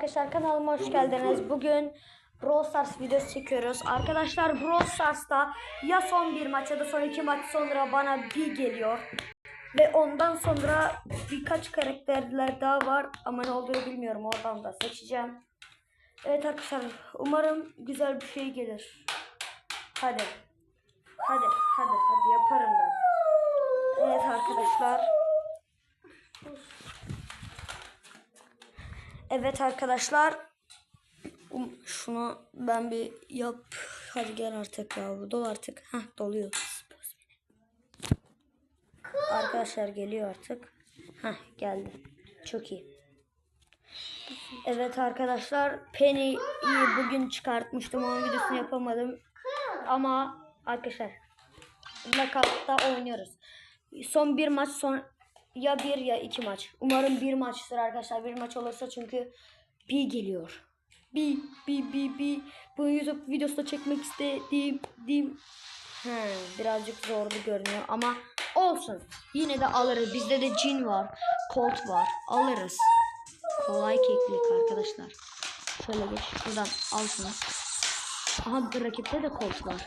arkadaşlar kanalıma hoş geldiniz. Bugün Brawl Stars videosu çekiyoruz. Arkadaşlar Brawl Stars'ta ya son bir maç ya da son iki maç sonra bana bir geliyor. Ve ondan sonra birkaç karakterler daha var ama ne olduğunu bilmiyorum. Oradan da seçeceğim. Evet arkadaşlar umarım güzel bir şey gelir. Hadi. Hadi hadi hadi yaparım ben. Evet arkadaşlar. Evet arkadaşlar. Um, Şunu ben bir yap. Hadi gel artık ya. Bu dol artık. Heh doluyor. Arkadaşlar geliyor artık. Heh geldi. Çok iyi. Evet arkadaşlar Penny'yi bugün çıkartmıştım. Onun videosunu yapamadım. Ama arkadaşlar Knockout'ta oynuyoruz. Son bir maç son ya bir ya iki maç. Umarım bir maçtır arkadaşlar. Bir maç olursa çünkü bir geliyor. Bir, bir, bir, bir. Bu YouTube videosu da çekmek istediğim, dim. He, birazcık zorlu görünüyor ama olsun. Yine de alırız. Bizde de cin var, colt var. Alırız. Kolay keklik arkadaşlar. Şöyle geç. Şuradan al şunu. Aha rakipte de colt var.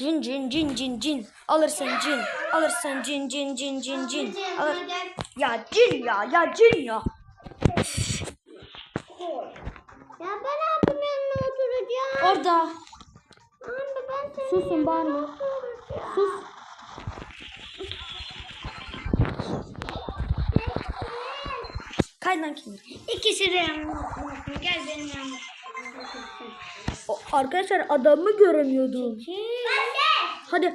cin cin cin cin alırsın cin. Alırsın cin cin cin cin cin. Alır. Ya cin ya ya cin ya. Ya ben abim yanına oturacağım. orada. Anne ben senin susun bağırma sus. Kaydan kim? İkisi de yanına. Gel benim yanıma. Arkadaşlar adamı göremiyordum. De. Hadi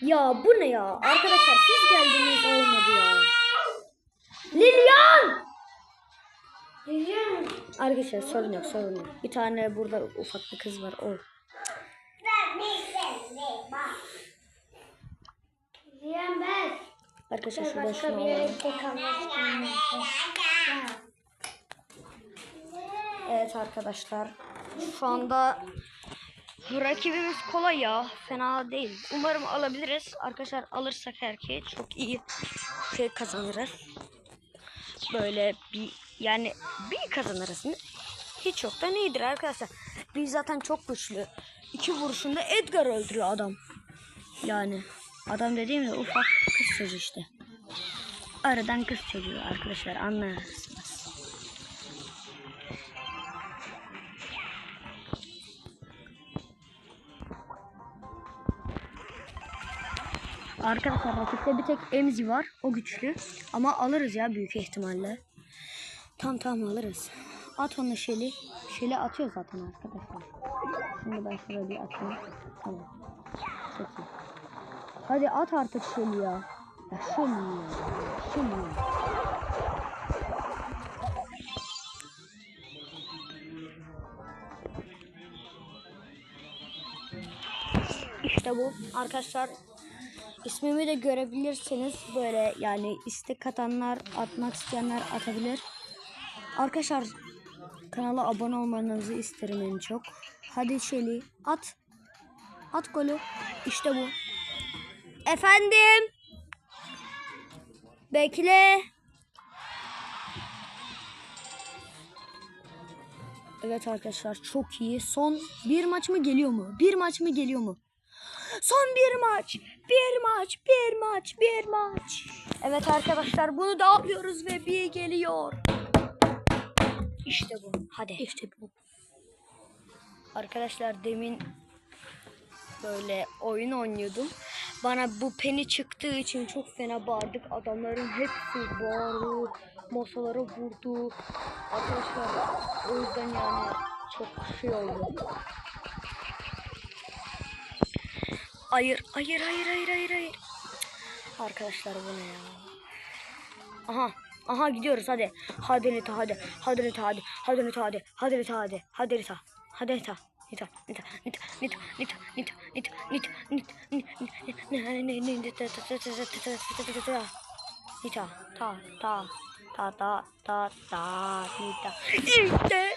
ya bu ne ya arkadaşlar siz geldiniz olmadı ya Lilian Biliyorum. Arkadaşlar sorun yok sorun yok. Bir tane burada ufak bir kız var o. Ben ne ben. Arkadaşlar şurada şunu alalım. Evet arkadaşlar. Şu anda rakibimiz kolay ya. Fena değil. Umarım alabiliriz. Arkadaşlar alırsak erkeği çok iyi şey kazanırız. Böyle bir yani bir kazanırız. Hiç yoktan iyidir arkadaşlar. Biz zaten çok güçlü. İki vuruşunda Edgar öldürüyor adam. Yani adam dediğimde ufak kız çocuğu işte. Aradan kız çocuğu arkadaşlar anlarsınız. Arkadaşlar rakipte bir tek Emzi var. O güçlü. Ama alırız ya büyük ihtimalle. Tam tam alırız. At onu Şeli. Şeli atıyor zaten arkadaşlar. Şimdi ben şuraya bir atayım. Tamam. Çok iyi. Hadi at artık Şeli ya. Ya Şeli ya. Şeli ya. İşte bu arkadaşlar ismimi de görebilirsiniz böyle yani istek atanlar atmak isteyenler atabilir. Arkadaşlar kanala abone olmanızı isterim en çok. Hadi Şeli at. At golü. İşte bu. Efendim. Bekle. Evet arkadaşlar çok iyi. Son bir maç mı geliyor mu? Bir maç mı geliyor mu? Son bir maç. Bir maç. Bir maç. Bir maç. Evet arkadaşlar bunu da alıyoruz ve bir geliyor. İşte bu. Hadi. İşte bu. Arkadaşlar demin böyle oyun oynuyordum. Bana bu peni çıktığı için çok fena bağırdık. Adamların hepsi bağırdı. Masalara vurdu. Arkadaşlar o yüzden yani çok şey oldu. Hayır, hayır, hayır, hayır, hayır, hayır. Arkadaşlar bu ne ya? Aha, aha gidiyoruz hadi. Hadi Nita hadi. Hadi Nita hadi. Hadi Nita hadi. Hadi Nita hadi. Hadi Nita. Hadi Nita. Nita, Nita, Nita, Nita, Nita, Nita, Nita, Nita, Nita, Nita, ta, ta, ta, ta, ta, ta, Nita. İşte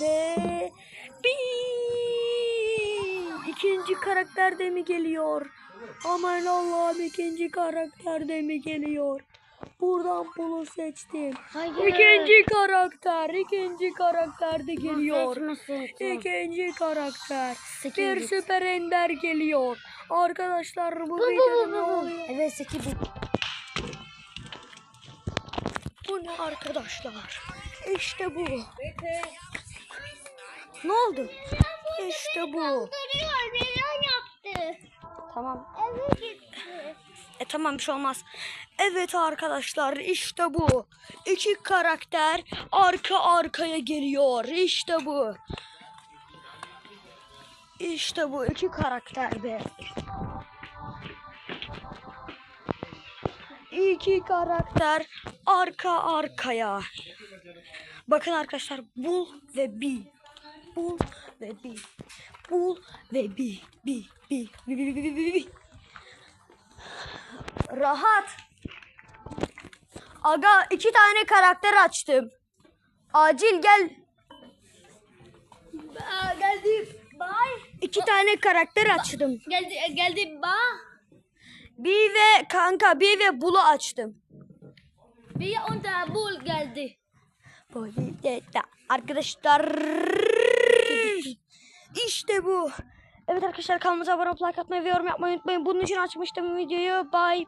Ve bir ikinci karakter de mi geliyor? Aman Allah'ım ikinci karakter de mi geliyor? Buradan bunu seçtim. Hayır. İkinci karakter, ikinci karakter de geliyor. İkinci karakter. Bir bit. süper ender geliyor. Arkadaşlar bu Bu, bu, videoda bu, ne bu, bu. oluyor? Evet 8 bit. Bu ne arkadaşlar? İşte bu. Ne oldu? İşte bu. Tamam. E tamam bir şey olmaz. Evet arkadaşlar işte bu. İki karakter arka arkaya geliyor. İşte bu. İşte bu iki karakter be. İki karakter arka arkaya. Bakın arkadaşlar bul ve bi. Bul ve bi. Bul ve bi. Bi. Bi. Bi. Bi. Bi. Bi. Bi. Bi. Rahat. Aga iki tane karakter açtım. Acil gel. geldi. Bye. İki tane karakter açtım. Geldi geldi ba. Bir ve kanka bir ve bulu açtım. Bir onda bul geldi. Politeta. Arkadaşlar. İşte bu. Evet arkadaşlar kanalımıza abone olup like atmayı ve yorum yapmayı unutmayın. Bunun için açmıştım videoyu. Bye.